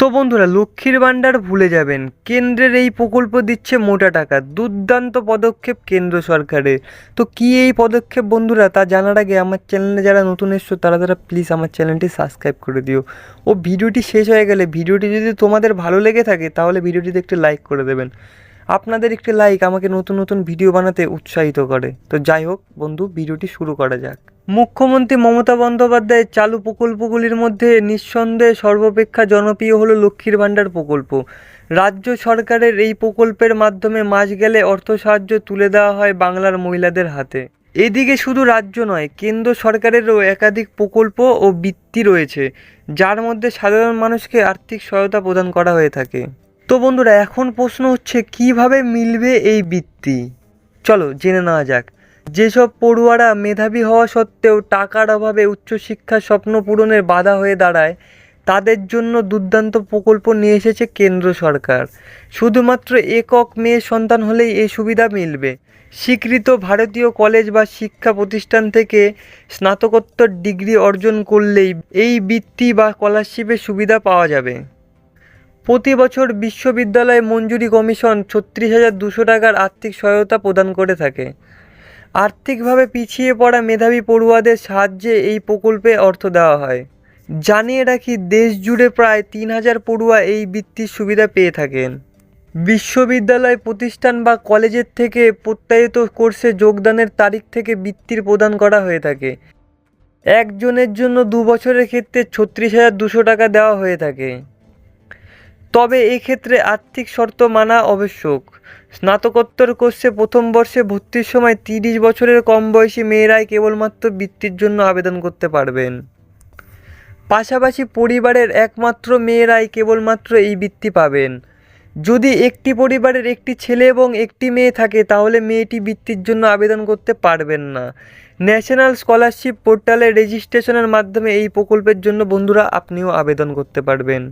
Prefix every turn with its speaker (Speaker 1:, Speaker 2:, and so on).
Speaker 1: তো বন্ধুরা, লক্ষ্মীর ভাণ্ডার ভুলে যাবেন। কেন্দ্রের এই প্রকল্প দিচ্ছে মোটা টাকা। দুর্দান্ত পদক্ষেপ কেন্দ্র সরকারের। তো কি এই পদক্ষেপ বন্ধুরা, তা জানার আগে আমার চ্যানেলে যারা নতুন এসছো, তারা তারা প্লিজ আমার চ্যানেলটি সাবস্ক্রাইব করে দিও। ও ভিডিওটি শেষ হয়ে গেলে, ভিডিওটি যদি তোমাদের ভালো লেগে থাকে, তাহলে ভিডিওটিতে একটি লাইক করে দেবেন। আপনাদের একটি লাইক আমাকে নতুন নতুন ভিডিও বানাতে উৎসাহিত করে। তো যাই হোক বন্ধু ভিডিওটি শুরু করা যাক। মুখ্যমন্ত্রী মমতা বন্দ্যোপাধ্যায়ের চালু প্রকল্পগুলির মধ্যে নিঃসন্দেহে সর্বাপেক্ষা জনপ্রিয় হলো লক্ষ্মীর ভাণ্ডার প্রকল্প। রাজ্য সরকারের এই প্রকল্পের মাধ্যমে মাস গেলে অর্থ সাহায্য তুলে দেওয়া হয় বাংলার মহিলাদের হাতে। এদিকে শুধু রাজ্য নয়, কেন্দ্র সরকারেরও একাধিক প্রকল্প ও বৃত্তি রয়েছে, যার মধ্যে সাধারণ মানুষকে আর্থিক সহায়তা প্রদান করা হয়ে থাকে। তো বন্ধুরা, এখন প্রশ্ন হচ্ছে, কীভাবে মিলবে এই বৃত্তি? চলো, জেনে নেওয়া যাক। যেসব পড়ুয়ারা মেধাবী হওয়া সত্ত্বেও টাকার অভাবে উচ্চশিক্ষার স্বপ্ন পূরণের বাধা হয়ে দাঁড়ায়, তাদের জন্য দুর্দান্ত প্রকল্প নিয়ে এসেছে কেন্দ্র সরকার। শুধুমাত্র একক মেয়ে সন্তান হলেই এই সুবিধা মিলবে। স্বীকৃত ভারতীয় কলেজ বা শিক্ষা প্রতিষ্ঠান থেকে স্নাতকোত্তর ডিগ্রি অর্জন করলেই এই বৃত্তি বা স্কলারশিপের সুবিধা পাওয়া যাবে। প্রতি বছর বিশ্ববিদ্যালয় মঞ্জুরি কমিশন ছত্রিশ হাজার দুশো টাকার আর্থিক সহায়তা প্রদান করে থাকে। আর্থিকভাবে পিছিয়ে পড়া মেধাবী পড়ুয়াদের সাহায্যে এই প্রকল্পে অর্থ দেওয়া হয়। জানিয়ে রাখি দেশ জুড়ে প্রায় তিন হাজার পড়ুয়া এই বৃত্তির সুবিধা পেয়ে থাকেন। বিশ্ববিদ্যালয় প্রতিষ্ঠান বা কলেজের থেকে প্রত্যায়িত কোর্সে যোগদানের তারিখ থেকে বৃত্তির প্রদান করা হয়ে থাকে। একজনের জন্য দু বছরের ক্ষেত্রে ছত্রিশ হাজার দুশো টাকা দেওয়া হয়ে থাকে। তবে এক্ষেত্রে আর্থিক শর্ত মানা আবশ্যক। স্নাতকোত্তর কোর্সে প্রথম বর্ষে ভর্তির সময় তিরিশ বছরের কম বয়সী মেয়েরাই কেবলমাত্র বৃত্তির জন্য আবেদন করতে পারবেন। পাশাপাশি পরিবারের একমাত্র মেয়েরাই কেবলমাত্র এই বৃত্তি পাবেন। যদি একটি পরিবারের একটি ছেলে এবং একটি মেয়ে থাকে, তাহলে মেয়েটি বৃত্তির জন্য আবেদন করতে পারবেন না। ন্যাশনাল স্কলারশিপ পোর্টালে রেজিস্ট্রেশনের মাধ্যমে এই প্রকল্পের জন্য বন্ধুরা, আপনিও আবেদন করতে পারবেন।